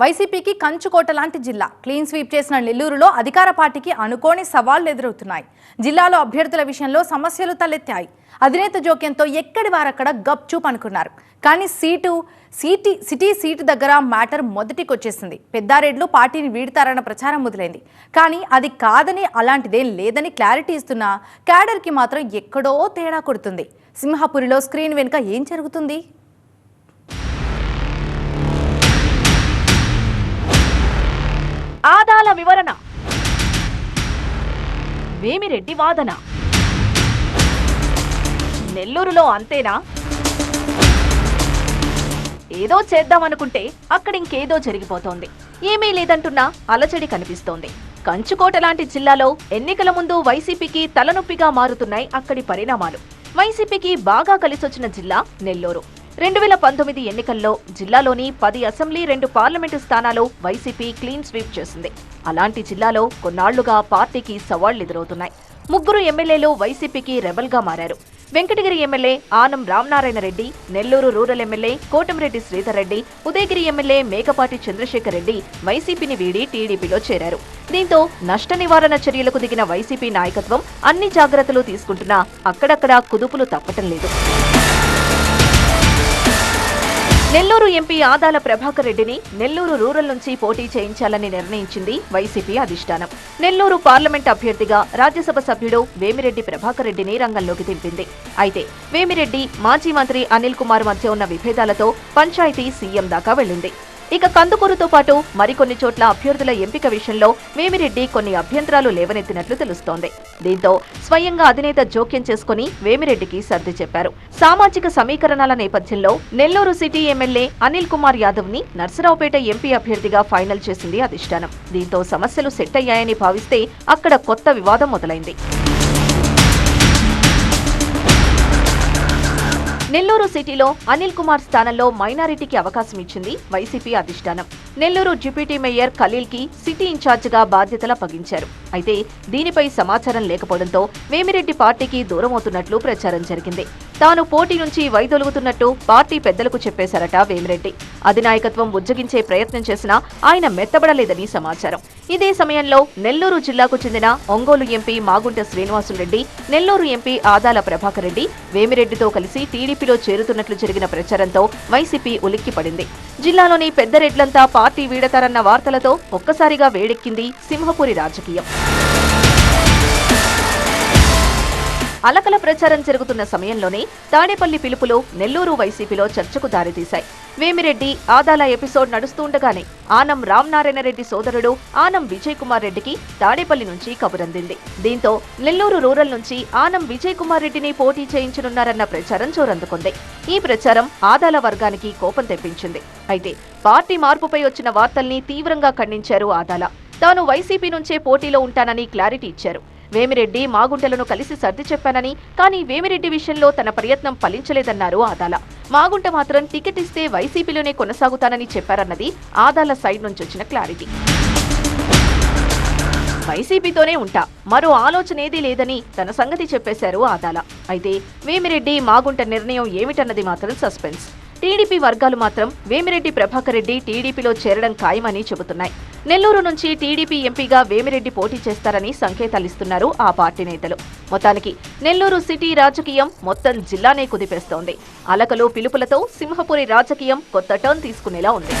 వైసీపీకి కంచుకోట లాంటి జిల్లా. క్లీన్ స్వీప్ చేసిన నెల్లూరులో అధికార పార్టీకి అనుకోని సవాళ్ళు ఎదురవుతున్నాయి. జిల్లాలో అభ్యర్థుల విషయంలో సమస్యలు తలెత్తాయి. అధినేత జోక్యంతో ఎక్కడి వారక్కడ గప్చూప్ అనుకున్నారు. కానీ సీటు సిటీ సిటీ సీటు దగ్గర మ్యాటర్ మొదటికొచ్చేసింది. పెద్దారెడ్లు పార్టీని వీడతారన్న ప్రచారం మొదలైంది. కానీ అది కాదని అలాంటిదేం లేదని క్లారిటీ ఇస్తున్న క్యాడర్కి మాత్రం ఎక్కడో తేడా కొడుతుంది. సింహపురిలో స్క్రీన్ వెనుక ఏం జరుగుతుంది? ఆదాల వివరణ. వేమిరెడ్డి వాదన. నెల్లూరులో అంతేనా? ఏదో చేద్దామనుకుంటే అక్కడ ఇంకేదో జరిగిపోతోంది. ఏమీ లేదంటున్నా అలచడి కనిపిస్తోంది. కంచుకోట లాంటి జిల్లాలో ఎన్నికల ముందు వైసీపీకి తలనొప్పిగా మారుతున్నాయి అక్కడి పరిణామాలు. వైసీపీకి బాగా కలిసొచ్చిన జిల్లా నెల్లూరు. రెండు వేల పంతొమ్మిది ఎన్నికల్లో జిల్లాలోని పది అసెంబ్లీ రెండు పార్లమెంటు స్థానాలు వైసీపీ క్లీన్ స్వీప్ చేసింది. అలాంటి జిల్లాలో కొన్నాళ్ళుగా పార్టీకి సవాళ్ళు ఎదురవుతున్నాయి ముగ్గురు ఎమ్మెల్యేలు వైసీపీకి రెబల్గా మారారు. Venkatagiri MLA Anam Ramanarayana Reddy Nellore rural MLA Kotamreddy Sridhar Reddy Udayagiri MLA Mekapati Chandrasekhar Reddy వైసీపీని వీడి టీడీపీలో చేరారు. దీంతో నష్ట నివారణ చర్యలకు దిగిన వైసీపీ నాయకత్వం అన్ని జాగ్రత్తలు తీసుకుంటున్నా అక్కడక్కడా కుదుపులు తప్పటం లేదు. నెల్లూరు ఎంపీ ఆదాల ప్రభాకర్ రెడ్డిని నెల్లూరు రూరల్ నుంచి పోటీ చేయించాలని నిర్ణయించింది వైసీపీ అధిష్టానం. నెల్లూరు పార్లమెంట్ అభ్యర్థిగా రాజ్యసభ సభ్యుడు వేమిరెడ్డి ప్రభాకర్ రెడ్డిని రంగంలోకి దింపింది. అయితే వేమిరెడ్డి మాజీ మంత్రి అనిల్ కుమార్ మధ్య ఉన్న విభేదాలతో పంచాయతీ సీఎం దాకా వెళ్ళింది. ఇక కందుకూరుతో పాటు మరికొన్ని చోట్ల అభ్యర్థుల ఎంపిక విషయంలో వేమిరెడ్డి కొన్ని అభ్యంతరాలు లేవనెత్తినట్లు తెలుస్తోంది. దీంతో స్వయంగా అధినేత జోక్యం చేసుకుని వేమిరెడ్డికి సర్ది చెప్పారు. సామాజిక సమీకరణాల నేపథ్యంలో నెల్లూరు సిటీ ఎమ్మెల్యే అనిల్ కుమార్ యాదవ్ని నర్సరావుపేట ఎంపీ అభ్యర్థిగా ఫైనల్ చేసింది అధిష్టానం. దీంతో సమస్యలు సెట్ అయ్యాయని భావిస్తే అక్కడ కొత్త వివాదం మొదలైంది. నెల్లూరు సిటీలో అనిల్ కుమార్ స్థానంలో మైనారిటీకి అవకాశం ఇచ్చింది వైసీపీ అధిష్టానం. నెల్లూరు డిప్యూటీ మేయర్ ఖలీల్కి సిటీ ఇన్ఛార్జిగా బాధ్యతలు అప్పగించారు. అయితే దీనిపై సమాచారం లేకపోవడంతో వేమిరెడ్డి పార్టీకి దూరమవుతున్నట్లు ప్రచారం జరిగింది. తాను పోటీ నుంచి వైదొలుగుతున్నట్టు పార్టీ పెద్దలకు చెప్పేశారట వేమిరెడ్డి. అధినాయకత్వం ఉజ్జగించే ప్రయత్నం చేసినా ఆయన మెత్తబడలేదని సమాచారం. ఇదే సమయంలో నెల్లూరు జిల్లాకు చెందిన ఒంగోలు ఎంపీ మాగుంట శ్రీనివాసులరెడ్డి నెల్లూరు ఎంపీ ఆదాల ప్రభాకర్ రెడ్డి వేమిరెడ్డితో కలిసి టీడీపీలో చేరుతున్నట్లు జరిగిన ప్రచారంతో వైసీపీ ఉలిక్కిపడింది. జిల్లాలోని పెద్ద రెడ్లంతా పార్టీ వీడతారన్న వార్తలతో ఒక్కసారిగా వేడెక్కింది సింహపురి రాజకీయం. అలకల ప్రచారం జరుగుతున్న సమయంలోనే తాడేపల్లి పిలుపులో నెల్లూరు వైసీపీలో చర్చకు దారితీశాయి. వేమిరెడ్డి ఆదాల ఎపిసోడ్ నడుస్తుండగానే ఆనం రామనారాయణ రెడ్డి సోదరుడు ఆనం విజయ్ కుమార్ రెడ్డికి తాడేపల్లి నుంచి కబురందింది. దీంతో నెల్లూరు రూరల్ నుంచి ఆనం విజయ్ కుమార్ రెడ్డిని పోటీ చేయించనున్నారన్న ప్రచారం చోరందుకుంది. ఈ ప్రచారం ఆదాల వర్గానికి కోపం తెప్పించింది. అయితే పార్టీ మార్పుపై వచ్చిన వార్తల్ని తీవ్రంగా ఖండించారు ఆదాల. తాను వైసీపీ నుంచే పోటీలో ఉంటానని క్లారిటీ ఇచ్చారు. వేమిరెడ్డి మాగుంటలను కలిసి సర్ది చెప్పానని కానీ వేమిరెడ్డి విషయంలో తన ప్రయత్నం ఫలించలేదన్నారు ఆదాల. మాగుంట మాత్రం టికెట్ ఇస్తే వైసీపీలోనే కొనసాగుతానని చెప్పారన్నది ఆదాల సైడ్ నుంచి వచ్చిన క్లారిటీ. వైసీపీతోనే ఉంటా మరో ఆలోచన ఏదీ లేదని తన సంగతి చెప్పేశారు ఆదాల. అయితే వేమిరెడ్డి మాగుంట నిర్ణయం ఏమిటన్నది మాత్రం సస్పెన్స్. టీడీపీ వర్గాలు మాత్రం వేమిరెడ్డి ప్రభాకర్ రెడ్డి టీడీపీలో చేరడం ఖాయమని చెబుతున్నాయి. నెల్లూరు నుంచి టీడీపీ ఎంపీగా వేమిరెడ్డి పోటీ చేస్తారని సంకేతాలిస్తున్నారు ఆ పార్టీ నేతలు. మొత్తానికి నెల్లూరు సిటీ రాజకీయం మొత్తం జిల్లానే కుదిపేస్తోంది. అలకలు పిలుపులతో సింహపురి రాజకీయం కొత్త టర్న్ తీసుకునేలా ఉంది.